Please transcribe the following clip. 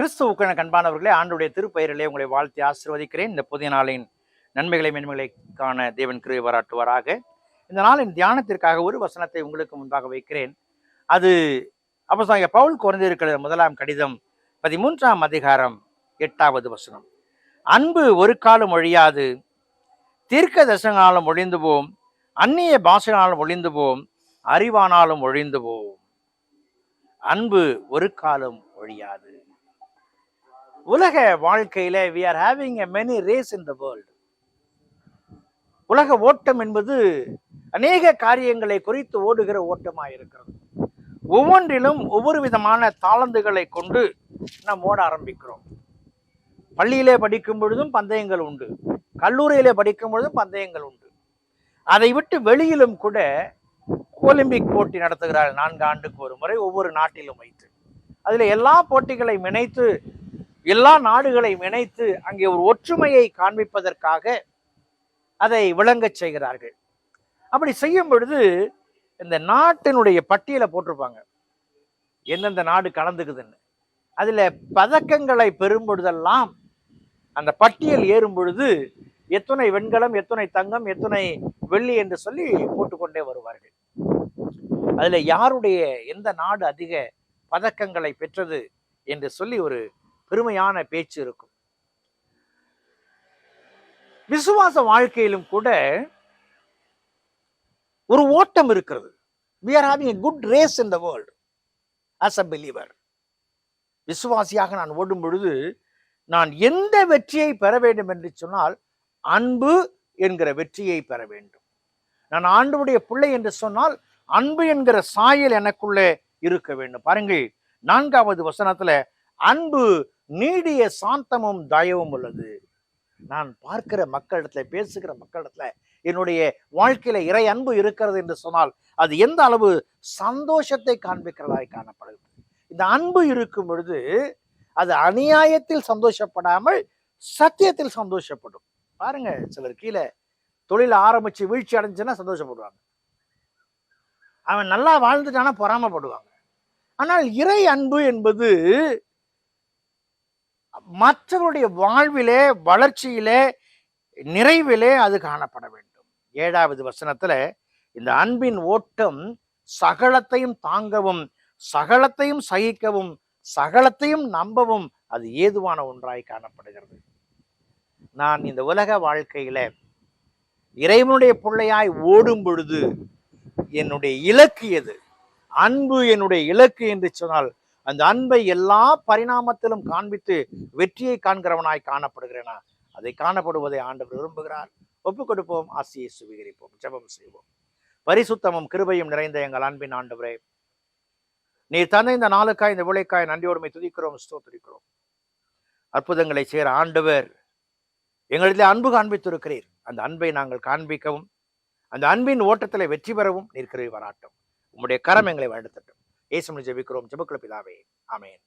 கிறிஸ்துவுக்கான கண்பானவர்களே ஆண்டுடைய திருப்பெயரிலே உங்களை வாழ்த்தி ஆசிர்வதிக்கிறேன். இந்த புதிய நாளின் நன்மைகளை மென்மைகளை காண தேவன் கிருவை வராட்டுவாராக இந்த நாளின் தியானத்திற்காக ஒரு வசனத்தை உங்களுக்கு முன்பாக வைக்கிறேன். அது அப்போ பவுல் குறைந்திருக்கிற முதலாம் கடிதம் பதிமூன்றாம் அதிகாரம் எட்டாவது வசனம். அன்பு ஒரு காலம் ஒழியாது தீர்க்க தரிசனாலும் ஒழிந்துவோம் அந்நிய பாஷனாலும் ஒழிந்துவோம் அறிவானாலும் ஒழிந்துவோம் அன்பு ஒரு காலம் ஒழியாது. உலக வாழ்க்கையில we are having a many race in the world உலக ஓட்டம் என்பது அநேக காரியங்களை குறித்து ஓடுகிற ஓட்டமாக இருக்கிறது. ஒவ்வொன்றிலும் ஒவ்வொரு விதமான தாளந்துகளை கொண்டு நாம் ஓட ஆரம்பிக்கிறோம். பள்ளியிலே படிக்கும் பொழுதும் பந்தயங்கள் உண்டு. கல்லூரியிலே படிக்கும் பொழுதும் பந்தயங்கள் உண்டு. அதை விட்டு வெளியிலும் கூட ஒலிம்பிக் போட்டி நடத்துகிறார்கள். நான்கு ஆண்டுக்கு ஒரு முறை ஒவ்வொரு நாட்டிலும் வைத்து. அதில் எல்லா போட்டிகளையும் இணைத்து எல்லா நாடுகளையும் இணைத்து அங்கே ஒரு ஒற்றுமையை காண்பிப்பதற்காக அதை விளங்கச் செய்கிறார்கள். அப்படி செய்யும் பொழுது இந்த நாட்டினுடைய பட்டியலை போட்டிருப்பாங்க. எந்தெந்த நாடு கலந்துக்குதுன்னு. அதில் பதக்கங்களை பெறும் பொழுதெல்லாம் அந்த பட்டியல் ஏறும் பொழுது எத்தனை வெண்கலம் எத்தனை தங்கம் எத்தனை வெள்ளி என்று சொல்லி போட்டுக்கொண்டே வருவார்கள். அதில் யாருடைய எந்த நாடு அதிக பதக்கங்களை பெற்றது என்று சொல்லி ஒரு பெருமையான பேச்சு இருக்கும். விசுவாச வாழ்க்கையிலும் கூட ஒரு ஓட்டம் இருக்கிறது. We are having a good race in the world as a விசுவாசியாக நான் ஓடும் பொழுது நான் எந்த வெற்றியை பெற வேண்டும் என்று சொன்னால் அன்பு என்கிற வெற்றியை பெற வேண்டும். நான் ஆண்டுடைய பிள்ளை என்று சொன்னால் அன்பு என்கிற சாயல் எனக்குள்ளே இருக்க வேண்டும். பாருங்கள் நான்காவது வசனத்துல அன்பு நீடிய சாந்தமும் தயவும் உள்ளது. நான் பார்க்கிற மக்களிடத்துல பேசுகிற மக்களிடத்துல என்னுடைய வாழ்க்கையில இறை அன்பு இருக்கிறது என்று சொன்னால் அது எந்த அளவு சந்தோஷத்தை காண்பிக்கிறதாய் காணப்படுகிறது. இந்த அன்பு இருக்கும் பொழுது அது அநியாயத்தில் சந்தோஷப்படாமல் சத்தியத்தில் சந்தோஷப்படும். பாருங்க சிலர் கீழே தொழில் ஆரம்பிச்சு வீழ்ச்சி அடைஞ்சுன்னா சந்தோஷப்படுவாங்க. அவன் நல்லா வாழ்ந்துட்டானா பொறாமப்படுவாங்க. ஆனால் இறை அன்பு என்பது மற்றவருடைய வாழ்விலே வளர்ச்சியிலே நிறைவிலே அது காணப்பட வேண்டும். ஏழாவது வசனத்துல இந்த அன்பின் ஓட்டம் சகலத்தையும் தாங்கவும் சகலத்தையும் சகிக்கவும் சகலத்தையும் நம்பவும் அது ஏதுவான ஒன்றாய் காணப்படுகிறது. நான் இந்த உலக வாழ்க்கையில இறைவனுடைய பிள்ளையாய் ஓடும் பொழுது என்னுடைய இலக்கு எது? அன்பு என்னுடைய இலக்கு என்று சொன்னால் அந்த அன்பை எல்லா பரிணாமத்திலும் காண்பித்து வெற்றியை காண்கிறவனாய் காணப்படுகிறேனா? அதை காணப்படுவதை ஆண்டவர் விரும்புகிறார். ஒப்புக் கொடுப்போம் ஆசியை சுவீகரிப்போம் ஜபம் செய்வோம். பரிசுத்தமும் கிருபையும் நிறைந்த எங்கள் அன்பின் ஆண்டவரே நீர் தந்த இந்த நாளுக்காய் இந்த விளைக்காய் நன்றியோடுமை துதிக்கிறோம் ஸ்தோத்திரிக்கிறோம். அற்புதங்களை செய்கிற ஆண்டவர் எங்களிடத்தில் அன்பு காண்பித்திருக்கிறீர். அந்த அன்பை நாங்கள் காண்பிக்கவும் அந்த அன்பின் ஓட்டத்தில் வெற்றி பெறவும் நிற்கிறீர் வராட்டும் உங்களுடைய கரம் எங்களை வழிநடத்தட்டும் ஏசுமணி ஜெபிக்கிறோம். ஜெபக்குள்ள பிதாவே. ஆமென்.